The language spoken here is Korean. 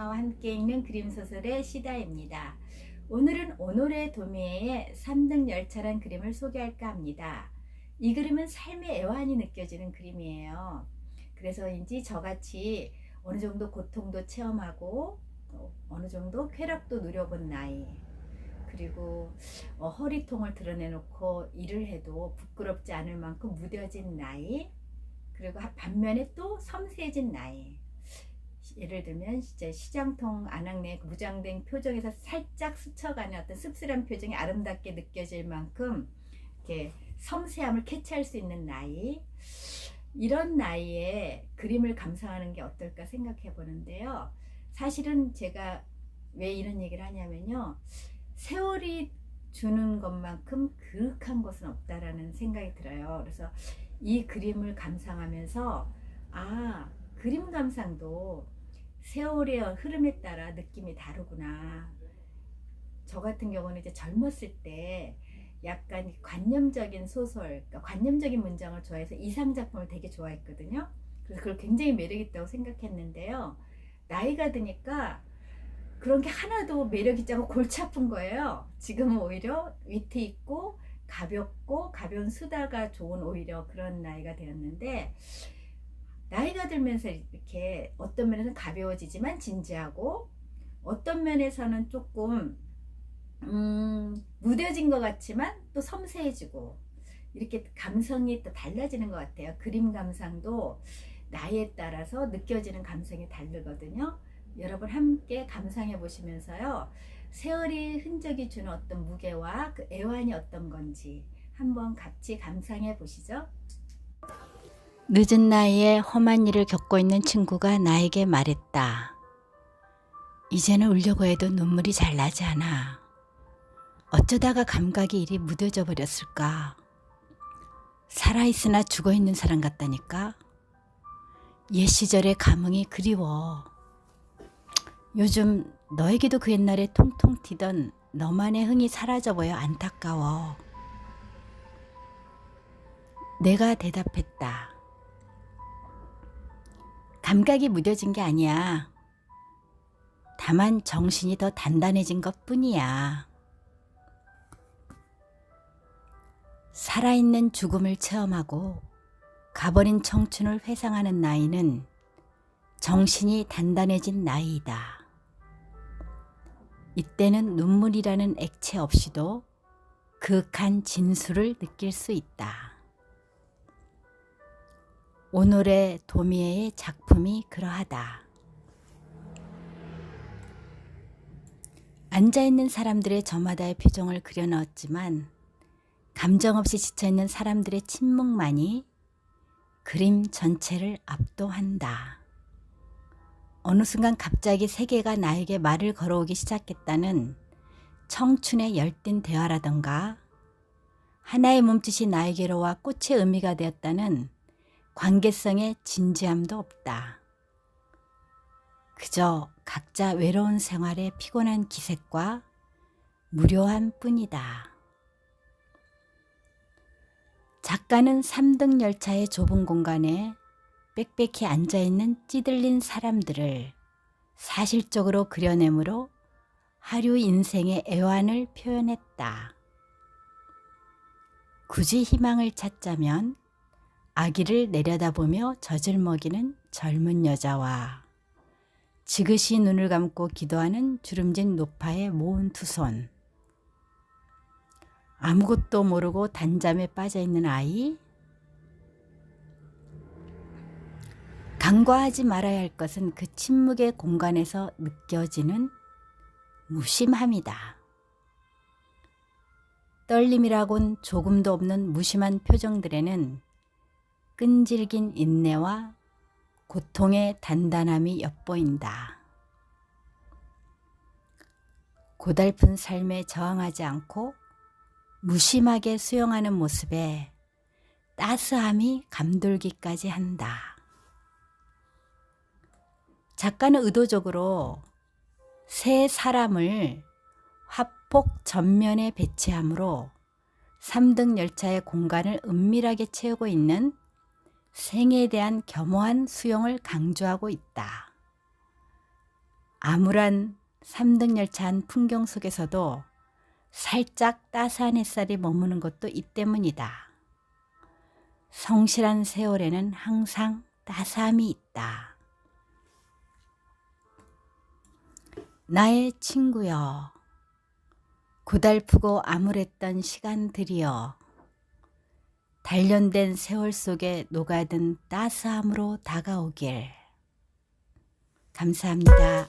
성화와 함께 읽는 그림소설의 시다입니다. 오늘은 오노레 도미에의 3등 열차란 그림을 소개할까 합니다. 이 그림은 삶의 애환이 느껴지는 그림이에요. 그래서인지 저같이 어느 정도 고통도 체험하고 또 어느 정도 쾌락도 누려본 나이 그리고 어, 허리통을 드러내놓고 일을 해도 부끄럽지 않을 만큼 무뎌진 나이 그리고 하- 반면에 또 섬세해진 나이 예를 들면 진짜 시장통 안악내 무장된 표정에서 살짝 스쳐가는 어떤 씁쓸한 표정이 아름답게 느껴질 만큼 이렇게 섬세함을 캐치할 수 있는 나이 이런 나이에 그림을 감상하는 게 어떨까 생각해 보는데요. 사실은 제가 왜 이런 얘기를 하냐면요. 세월이 주는 것만큼 그윽한 것은 없다라는 생각이 들어요. 그래서 이 그림을 감상하면서 아, 그림 감상도 세월의 흐름에 따라 느낌이 다르구나. 저 같은 경우는 이제 젊었을 때 약간 관념적인 소설, 그러니까 관념적인 문장을 좋아해서 이상 작품을 되게 좋아했거든요. 그래서 그걸 굉장히 매력 있다고 생각했는데요. 나이가 드니까 그런 게 하나도 매력 있지 않고 골치 아픈 거예요. 지금은 오히려 위트 있고 가볍고 가벼운 수다가 좋은 오히려 그런 나이가 되었는데 나이가 들면서 이렇게 어떤 면에서는 가벼워지지만 진지하고 어떤 면에서는 조금 음, 무뎌진 것 같지만 또 섬세해지고 이렇게 감성이 또 달라지는 것 같아요. 그림 감상도 나이에 따라서 느껴지는 감성이 다르거든요. 여러분 함께 감상해 보시면서요. 세월이 흔적이 주는 어떤 무게와 그 애환이 어떤 건지 한번 같이 감상해 보시죠. 늦은 나이에 험한 일을 겪고 있는 친구가 나에게 말했다. 이제는 울려고 해도 눈물이 잘 나지 않아. 어쩌다가 감각이 이리 무뎌져 버렸을까? 살아있으나 죽어 있는 사람 같다니까? 옛 시절의 감흥이 그리워. 요즘 너에게도 그 옛날에 통통 튀던 너만의 흥이 사라져 보여 안타까워. 내가 대답했다. 감각이 무뎌진 게 아니야. 다만 정신이 더 단단해진 것 뿐이야. 살아있는 죽음을 체험하고 가버린 청춘을 회상하는 나이는 정신이 단단해진 나이이다. 이때는 눈물이라는 액체 없이도 극한 진수를 느낄 수 있다. 오늘의 도미에의 작품이 그러하다. 앉아있는 사람들의 저마다의 표정을 그려넣었지만 감정 없이 지쳐있는 사람들의 침묵만이 그림 전체를 압도한다. 어느 순간 갑자기 세계가 나에게 말을 걸어오기 시작했다는 청춘의 열띤 대화라던가 하나의 몸짓이 나에게로 와 꽃의 의미가 되었다는 관계성의 진지함도 없다. 그저 각자 외로운 생활에 피곤한 기색과 무료한 뿐이다. 작가는 3등 열차의 좁은 공간에 빽빽히 앉아있는 찌들린 사람들을 사실적으로 그려내므로 하류 인생의 애환을 표현했다. 굳이 희망을 찾자면 아기를 내려다보며 젖을 먹이는 젊은 여자와 지그시 눈을 감고 기도하는 주름진 노파의 모은 두 손. 아무것도 모르고 단잠에 빠져 있는 아이. 간과하지 말아야 할 것은 그 침묵의 공간에서 느껴지는 무심함이다. 떨림이라곤 조금도 없는 무심한 표정들에는 끈질긴 인내와 고통의 단단함이 엿보인다. 고달픈 삶에 저항하지 않고 무심하게 수용하는 모습에 따스함이 감돌기까지 한다. 작가는 의도적으로 세 사람을 화폭 전면에 배치함으로 3등 열차의 공간을 은밀하게 채우고 있는 생에 대한 겸허한 수용을 강조하고 있다. 암울한 3등 열차 한 풍경 속에서도 살짝 따스한 햇살이 머무는 것도 이 때문이다. 성실한 세월에는 항상 따스함이 있다. 나의 친구여, 고달프고 암울했던 시간들이여, 단련된 세월 속에 녹아든 따스함으로 다가오길. 감사합니다.